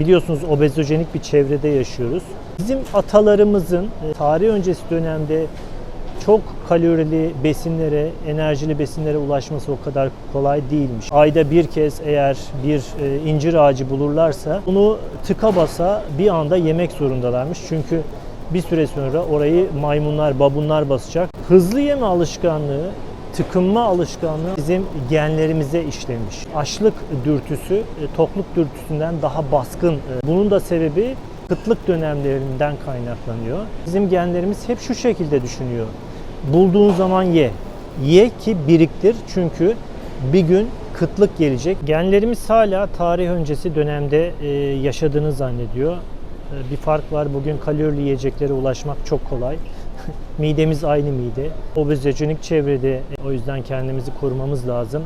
Biliyorsunuz obezojenik bir çevrede yaşıyoruz. Bizim atalarımızın e, tarih öncesi dönemde çok kalorili besinlere, enerjili besinlere ulaşması o kadar kolay değilmiş. Ayda bir kez eğer bir e, incir ağacı bulurlarsa bunu tıka basa bir anda yemek zorundalarmış. Çünkü bir süre sonra orayı maymunlar, babunlar basacak. Hızlı yeme alışkanlığı, tıkınma alışkanlığı bizim genlerimize işlemiş. Açlık dürtüsü e, tokluk dürtüsünden daha baskın. E, Bunun da sebebi kıtlık dönemlerinden kaynaklanıyor. Bizim genlerimiz hep şu şekilde düşünüyor. Bulduğun zaman ye. Ye ki biriktir çünkü bir gün kıtlık gelecek. Genlerimiz hala tarih öncesi dönemde e, yaşadığını zannediyor. Bir fark var. Bugün kalorili yiyeceklere ulaşmak çok kolay. Midemiz aynı mide. Obezojenik çevrede e, o yüzden kendimizi korumamız lazım.